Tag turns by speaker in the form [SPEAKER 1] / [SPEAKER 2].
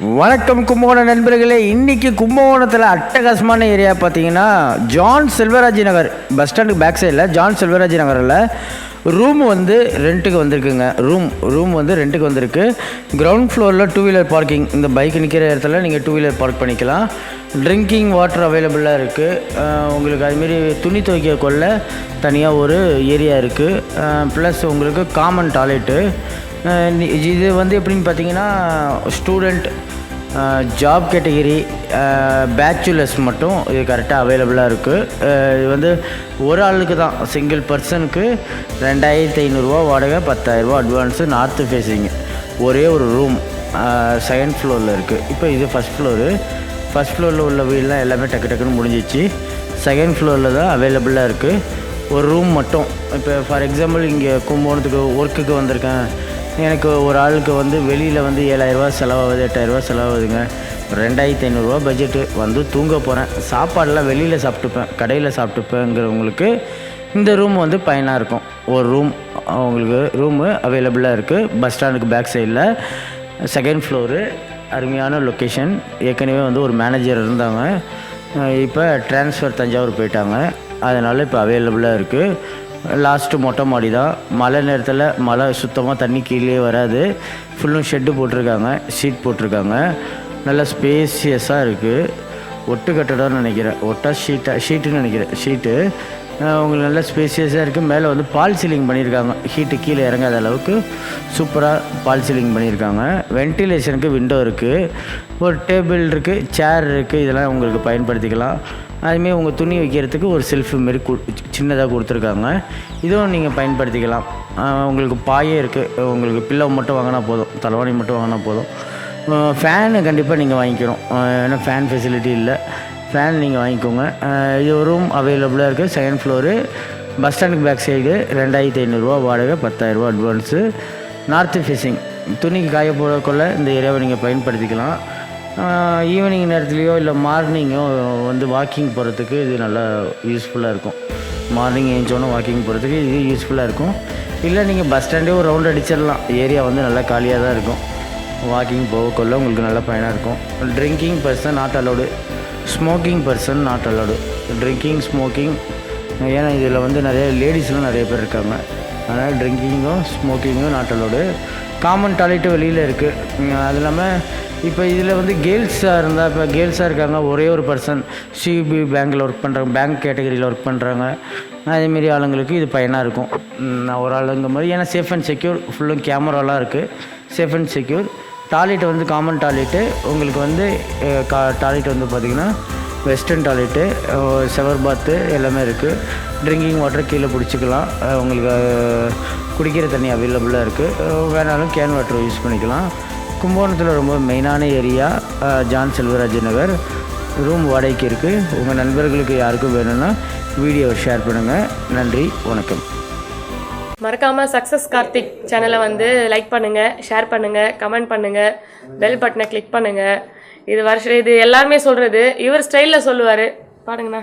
[SPEAKER 1] வணக்கம் கும்பகோணம் நண்பர்களே. இன்னைக்கு கும்பகோணத்தில் அட்டகாசமான ஏரியா பார்த்தீங்கன்னா ஜான் செல்வராஜி நகர் பஸ் ஸ்டாண்டுக்கு பேக் சைடில் ஜான் செல்வராஜி நகரில் ரூம் வந்து ரெண்ட்டுக்கு வந்திருக்குங்க. ரூம் ரூம் வந்து ரெண்ட்டுக்கு வந்திருக்கு. கிரவுண்ட் ஃப்ளோரில் டூ வீலர் பார்க்கிங் இந்த பைக் நிற்கிற இடத்துல நீங்கள் டூ வீலர் பார்க் பண்ணிக்கலாம் ட்ரிங்கிங் வாட்டர் அவைலபிளாக இருக்குது உங்களுக்கு அதுமாரி துணி துவைக்க கொள்ள தனியாக ஒரு ஏரியா இருக்குது ப்ளஸ் உங்களுக்கு காமன் டாய்லெட்டு இது வந்து எப்படின்னு பார்த்தீங்கன்னா ஸ்டூடெண்ட் ஜாப் கேட்டகிரி பேச்சுலர்ஸ் மட்டும் இது கரெக்டாக அவைலபிளாக இருக்குது இது வந்து ஒரு ஆளுக்கு தான். சிங்கிள் பர்சனுக்கு ரெண்டாயிரத்தி ஐநூறுரூவா வாடகை பத்தாயிரரூவா அட்வான்ஸு நார்த்து ஃபேஸிங் ஒரே ஒரு ரூம் செகண்ட் ஃப்ளோரில் இருக்குது இப்போ இது ஃபஸ்ட் ஃப்ளோரு ஃபஸ்ட் ஃப்ளோரில் உள்ள வீடெலாம் எல்லாமே டக்கு டக்குன்னு முடிஞ்சிச்சு. செகண்ட் ஃப்ளோரில் தான் அவைலபிளாக இருக்குது ஒரு ரூம் மட்டும். இப்போ ஃபார் எக்ஸாம்பிள் இங்கே கும்பகோணத்துக்கு ஒர்க்குக்கு வந்திருக்கேன். எனக்கு ஒரு ஆளுக்கு வந்து வெளியில் வந்து ஏழாயிரரூவா செலவாகுது எட்டாயிரரூவா செலவாகுதுங்க. ரெண்டாயிரத்தி ஐநூறுரூவா பட்ஜெட்டு வந்து தூங்க போகிறேன் சாப்பாடெலாம் வெளியில் சாப்பிட்டுப்பேன் கடையில் சாப்பிட்டுப்பேங்கிறவங்களுக்கு இந்த ரூம் வந்து பயனாக இருக்கும். ஒரு ரூம் அவங்களுக்கு ரூமு அவைலபிளாக இருக்குது பஸ் ஸ்டாண்டுக்கு பேக் சைடில் செகண்ட் ஃப்ளோரு அருமையான லொக்கேஷன் ஏற்கனவே வந்து ஒரு மேனேஜர் இருந்தாங்க. இப்போ ட்ரான்ஸ்ஃபர் தஞ்சாவூர் போயிட்டாங்க. அதனால் இப்போ அவைலபிளாக இருக்குது லாஸ்ட்டு மொட்டை மாடி தான். மழை நேரத்தில் மழை சுத்தமாக தண்ணி கீழே வராது. ஃபுல்லும் ஷெட்டு போட்டிருக்காங்க ஷீட் போட்டிருக்காங்க. நல்லா ஸ்பேசியஸாக இருக்குது ஒட்டு கட்டடம்னு நினைக்கிறேன். ஒட்டா ஷீட்டாக ஷீட்டுன்னு நினைக்கிறேன். ஷீட்டு உங்களுக்கு நல்லா ஸ்பேசியஸாக இருக்குது மேலே வந்து பால் சீலிங் பண்ணியிருக்காங்க. ஹீட்டு கீழே இறங்காத அளவுக்கு சூப்பராக பால் சீலிங் பண்ணியிருக்காங்க. வென்டிலேஷனுக்கு விண்டோ இருக்குது ஒரு டேபிள் இருக்குது சேர் இருக்குது இதெல்லாம் உங்களுக்கு பயன்படுத்திக்கலாம். அதுமாரி உங்கள் துணி வைக்கிறதுக்கு ஒரு செல்ஃபு மாரி கு சின்னதாக கொடுத்துருக்காங்க. இதுவும் நீங்கள் பயன்படுத்திக்கலாம். உங்களுக்கு பாயே இருக்குது உங்களுக்கு பில்லோ மட்டும் வாங்கினா போதும். தலைவாணி மட்டும் வாங்கினா போதும். ஃபேனு கண்டிப்பாக நீங்கள் வாங்கிக்கணும். ஏன்னா ஃபேன் ஃபெசிலிட்டி இல்லை. ஃபேன் நீங்கள் வாங்கிக்கோங்க. இது ஒரு ரூம் அவைலபிளாக இருக்குது செகண்ட் ஃப்ளோரு பஸ் ஸ்டாண்டுக்கு பேக் சைடு ரெண்டாயிரத்தி ஐநூறுரூவா வாடகை பத்தாயிரரூவா அட்வான்ஸு நார்த்து ஃபேஸிங் துணிக்கு காய போடக்குள்ள இந்த ஏரியாவை நீங்கள் பயன்படுத்திக்கலாம். ஈவினிங் நேரத்துலையோ இல்லை மார்னிங்கோ வந்து வாக்கிங் போகிறதுக்கு இது நல்லா யூஸ்ஃபுல்லாக இருக்கும். மார்னிங் ஏஞ்சோன்னு வாக்கிங் போகிறதுக்கு இது யூஸ்ஃபுல்லாக இருக்கும். இல்லை நீங்கள் பஸ் ஸ்டாண்டே ஒரு ரவுண்ட் அடிச்சிடலாம். ஏரியா வந்து நல்லா காலியாக தான் இருக்கும். வாக்கிங் போகக்குள்ள உங்களுக்கு நல்ல பயனாக இருக்கும். Drinking person not allowed smoking person not allowed drinking smoking ஏன்னா இதில் வந்து நிறைய லேடிஸ்லாம் நிறைய பேர் இருக்காங்க. அதனால் ட்ரிங்கிங்கும் ஸ்மோக்கிங்கும் நாட் அலோடு காமன் டாய்லெட்டு வெளியில் இருக்குது அது இல்லாமல் இப்போ இதில் வந்து கேர்ள்ஸாக இருந்தால் இப்போ கேர்ள்ஸாக இருக்காங்க ஒரே ஒரு பர்சன் சிபி பேங்க்கில் ஒர்க் பண்ணுறாங்க பேங்க் கேட்டகரியில் ஒர்க் பண்ணுறாங்க அதேமாரி ஆளுங்களுக்கு இது பயனாக இருக்கும். நான் ஒரு ஆளுங்க மாதிரி ஏன்னா சேஃப் அண்ட் செக்யூர் ஃபுல்லும் கேமராலாம் இருக்குது சேஃப் அண்ட் செக்யூர் டாய்லெட் வந்து காமன் டாய்லெட்டு உங்களுக்கு வந்து கா டாய்லெட் வந்து பார்த்திங்கன்னா வெஸ்டர்ன் டாய்லெட்டு ஷவர் பாத்து எல்லாமே இருக்குது ட்ரிங்கிங் வாட்டர் கீழே பிடிச்சிக்கலாம். உங்களுக்கு குடிக்கிற தண்ணி அவைலபிளாக இருக்குது வேணாலும் கேன் வாட்டர் யூஸ் பண்ணிக்கலாம். கும்பகோணத்தில் ரொம்ப மெயினான ஏரியா ஜான் செல்வராஜ் நகர். ரூம் வாடகைக்கு இருக்குது உங்கள் நண்பர்களுக்கு யாருக்கும் வேணும்னா வீடியோவை ஷேர் பண்ணுங்கள் நன்றி வணக்கம்.
[SPEAKER 2] மறக்காமல் சக்ஸஸ் கார்த்திக் சேனலை வந்து லைக் பண்ணுங்கள் ஷேர் பண்ணுங்கள் கமெண்ட் பண்ணுங்கள் பெல் பட்டனை கிளிக் பண்ணுங்கள் இது வருஷம் இது எல்லாருமே சொல்கிறது இவர் ஸ்டைலில் சொல்லுவார். பாருங்கண்ணா.